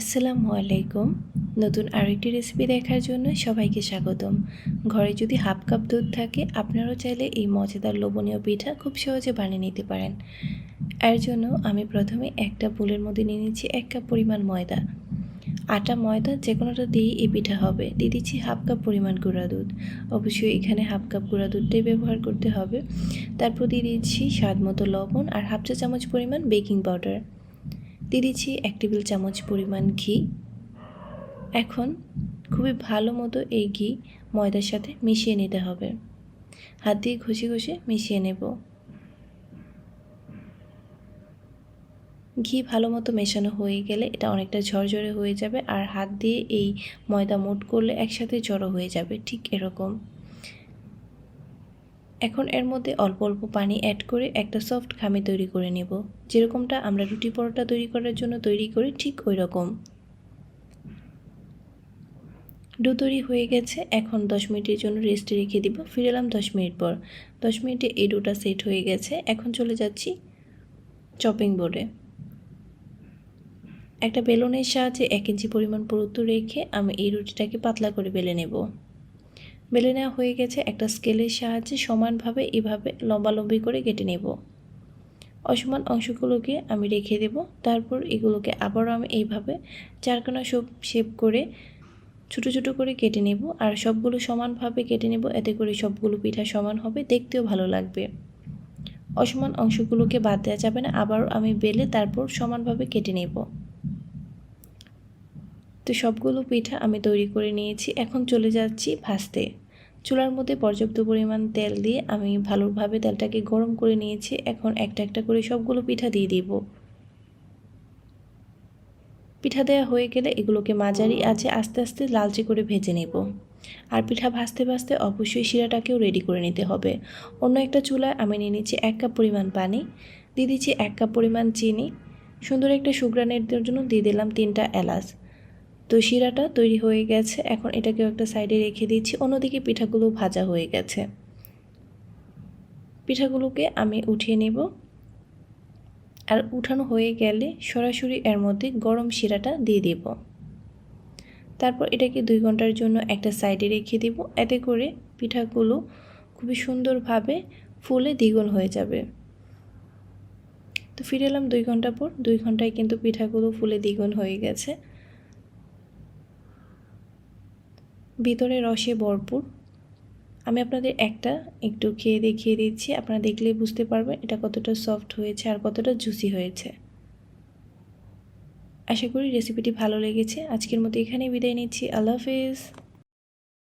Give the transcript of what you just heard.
আসসালামু আলাইকুম। নতুন আরেকটি রেসিপি দেখার জন্য সবাইকে স্বাগতম। ঘরে যদি হাফ কাপ দুধ থাকে, আপনারাও চাইলে এই মজাদার লোভনীয় পিঠা খুব সহজে বানিয়ে নিতে পারেন। এর জন্য আমি প্রথমে একটা বুলের মধ্যে নিয়ে নিচ্ছি এক কাপ পরিমাণ ময়দা। আটা, ময়দা যে কোনোটা দিয়েই এই পিঠা হবে। দিয়ে দিচ্ছি হাফ কাপ পরিমাণ গুঁড়া দুধ। অবশ্যই এখানে হাফ কাপ গুঁড়া দুধটাই ব্যবহার করতে হবে। তারপর দিয়ে দিচ্ছি স্বাদ মতো লবণ আর হাফ চা চামচ পরিমাণ বেকিং পাউডার। দিয়ে দিচ্ছি এক টেবিল চামচ পরিমাণ ঘি। এখন খুবই ভালো মতো এই ঘি ময়দার সাথে মিশিয়ে নিতে হবে। হাত দিয়ে ঘষে ঘষে মিশিয়ে নেব। ঘি ভালো মতো মেশানো হয়ে গেলে এটা অনেকটা ঝরঝরে হয়ে যাবে আর হাত দিয়ে এই ময়দা মোট করলে একসাথে জড়ো হয়ে যাবে, ঠিক এরকম। এখন এর মধ্যে অল্প অল্প পানি অ্যাড করে একটা সফট খামি তৈরি করে নেব। যেরকমটা আমরা রুটি পরোটা তৈরি করার জন্য তৈরি করি, ঠিক ওই রকম ডো তৈরি হয়ে গেছে, এখন দশ মিনিটের জন্য রেস্টে রেখে দিব। ফিরে এলাম দশ মিনিট পর। দশ মিনিটে এই ডোটা সেট হয়ে গেছে। এখন চলে যাচ্ছি চপিং বোর্ডে একটা বেলুনের সাহায্যে এক ইঞ্চি পরিমাণ পুরুত্ব রেখে আমি এই রুটিটাকে পাতলা করে বেলে নেব। বেলে নেওয়া হয়ে গেছে একটা স্কেলের সাহায্যে সমানভাবে এভাবে লম্বালম্বি করে কেটে নেব। অসমান অংশগুলোকে আমি রেখে দেব, তারপর এগুলোকে আবারও আমি এইভাবে চারকোনা সব শেপ করে ছোটো ছোটো করে কেটে নেব, আর সবগুলো সমানভাবে কেটে নেব, এতে করে সবগুলো পিঠা সমান হবে, দেখতেও ভালো লাগবে। অসমান অংশগুলোকে বাদ দেওয়া যাবে না, আবারও আমি বেলে তারপর সমানভাবে কেটে নেব। তো সবগুলো পিঠা আমি তৈরি করে নিয়েছি, এখন চলে যাচ্ছি ভাজতে। চুলার মধ্যে পর্যাপ্ত পরিমাণ তেল দিয়ে আমি ভালোভাবে তেলটাকে গরম করে নিয়েছি। এখন একটা একটা করে সবগুলো পিঠা দিয়ে দিব। পিঠা দেওয়া হয়ে গেলে এগুলোকে মাঝারি আছে আস্তে আস্তে লালচে করে ভেজে নেব। আর পিঠা ভাজতে ভাজতে অবশ্যই শিরাটাকেও রেডি করে নিতে হবে। অন্য একটা চুলায় আমি নিয়ে নিচ্ছি এক কাপ পরিমাণ পানি, দিয়ে দিচ্ছি এক কাপ পরিমাণ চিনি। সুন্দর একটা সুগ্রানের জন্য দিয়ে দিলাম তিনটা এলাচ। তো শিরাটা তৈরি হয়ে গেছে। এখন এটাকেও একটা সাইডে রেখে দিচ্ছি। অন্যদিকে পিঠাগুলো ভাজা হয়ে গেছে। পিঠাগুলোকে আমি উঠিয়ে নেব। আর উঠানো হয়ে গেলে সরাসরি এর মধ্যে গরম শিরাটা দিয়ে দেব। তারপর এটাকে দুই ঘণ্টার জন্য একটা সাইডে রেখে দিব। এতে করে পিঠাগুলো খুবই সুন্দরভাবে ফুলে দ্বিগুণ হয়ে যাবে। তো ফিরে এলাম দুই ঘণ্টা পর। দুই ঘন্টায় কিন্তু পিঠাগুলো ফুলে দ্বিগুণ হয়ে গেছে। ভিতরে রসে ভরপুর। আমি আপনাদের একটা একটু খেয়ে দেখিয়ে দিচ্ছি। আপনারা দেখলেই বুঝতে পারবেন এটা কতটা সফট হয়েছে আর কতটা জুসি হয়েছে। আশা করি রেসিপিটি ভালো লেগেছে। আজকের মতো এখানেই বিদায় নিচ্ছি। আল্লাহ হাফিজ।